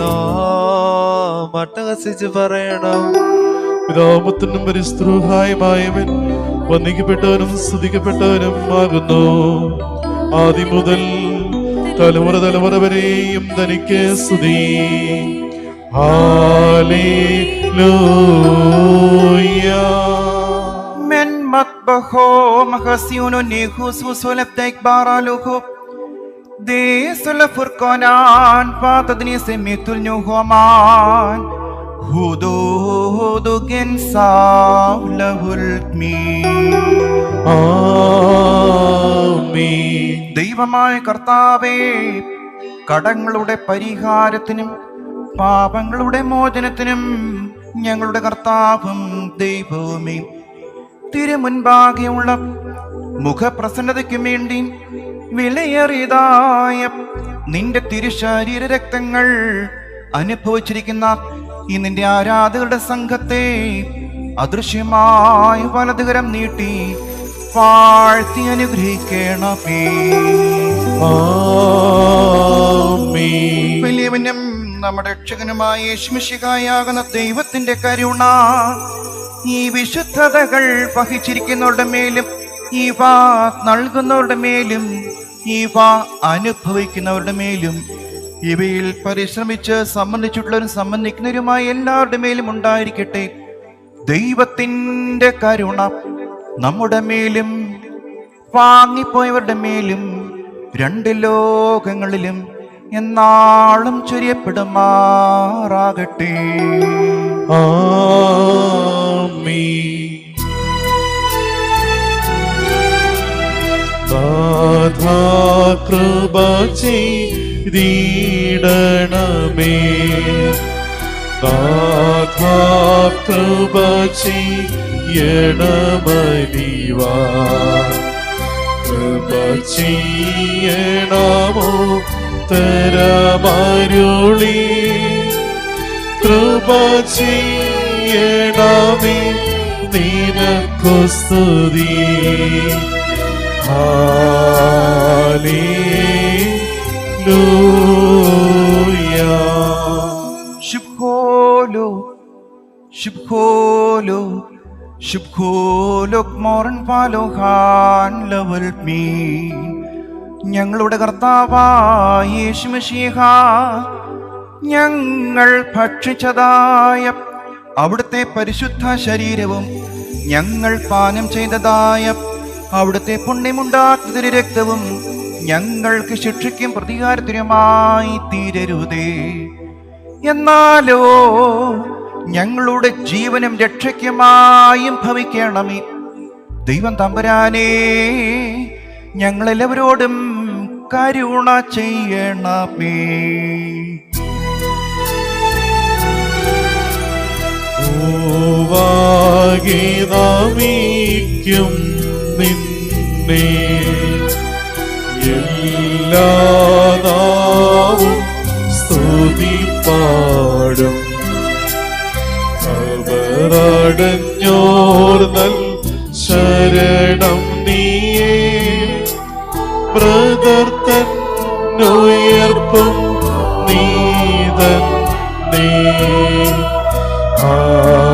നാം അട്ടഹസിച്ച് പറയണം പിതാമത്തിനും പരിസ്തൃഹായമായവൻ വന്ദിക്കപ്പെട്ടവനും സ്തുതിക്കപ്പെട്ടവനും ആകുന്നു ആദ്യം മുതൽ തലമുറ തലമുറ വരെയും തനിക്ക് സ്തുതി ഹാലേലൂയ من مطبخه مخسيون نيخوس ولبتك بارالوكو دي سلفرقانان فاتدني سميت النيوهومان هودو هودو جنساو له التمين ആമീൻ ദൈവമായ കർത്താവേ കടങ്ങളുടെ പരിഹാരത്തിനും പാപങ്ങളുടെ മോചനത്തിനും ഞങ്ങളുടെ കർത്താവും ദൈവവുമേ തിരുമുൻപാകെയുള്ള മുഖപ്രസന്നതയ്ക്കും വേണ്ടി വിലയേറിയതായ നിന്റെ തിരുശരീര രക്തങ്ങൾ അനുഭവിച്ചിരിക്കുന്ന ഈ നിന്റെ ആരാധകരുടെ സംഘത്തെ അദൃശ്യമായി വലതുകരം നീട്ടി വാഴ്ത്തി അനുഗ്രഹിക്കണമേ. വലിയവനും നമ്മുടെ രക്ഷകനുമായ യേശുമിശിഹായാകുന്ന ദൈവത്തിന്റെ കരുണ ഈ വിശുദ്ധതകൾ വഹിച്ചിരിക്കുന്നവരുടെ മേലും ഈ വാ നൽകുന്നവരുടെ മേലും ഇവ അനുഭവിക്കുന്നവരുടെ മേലും ഇവയിൽ പരിശ്രമിച്ച് സംബന്ധിച്ചിട്ടുള്ളവരും സംബന്ധിക്കുന്നവരുമായ എല്ലാവരുടെ മേലും ഉണ്ടായിരിക്കട്ടെ. ദൈവത്തിന്റെ കരുണ നമ്മുടെ മേലും വാങ്ങിപ്പോയവരുടെ മേലും രണ്ട് ലോകങ്ങളിലും എന്നാളും ചൊരിയപ്പെടുമാറാകട്ടെ. ദാതാ കൃപ ചെയ്തിടണമേ. ദാതാ കൃപ ചെയ്യണമരിവാ കൃപ ചെയ്യണമോ? തരമരുളി. കൃപ ചെയ്യണമേ. നിനക്കു ഞങ്ങളുടെ കർത്താവായ യേശുമശീഹ ഞങ്ങൾ ഭക്ഷിച്ചതായ അവിടുത്തെ പരിശുദ്ധ ശരീരവും ഞങ്ങൾ പാനം ചെയ്തതായ അവിടുത്തെ പുണ്യമുണ്ടാക്കിയ രക്തവും ഞങ്ങൾക്ക് ശിക്ഷയ്ക്കും പ്രതികാരത്തിനുമായി തീരരുതേ. എന്നാലോ ഞങ്ങളുടെ ജീവനും രക്ഷയ്ക്കുമായും ഭവിക്കണമേ. ദൈവം തമ്പുരാനേ ഞങ്ങളെല്ലാവരോടും കരുണ ചെയ്യണമേ. ഓ നമിക്കും നിന്നെ എല്ലാ സ്തുതി പാടും അവരടഞ്ഞോർന്നൽ ശരണം നീയേ ബ്രദർത്തൻ ഉയർപ്പും നീതൻ നീ Hallelujah.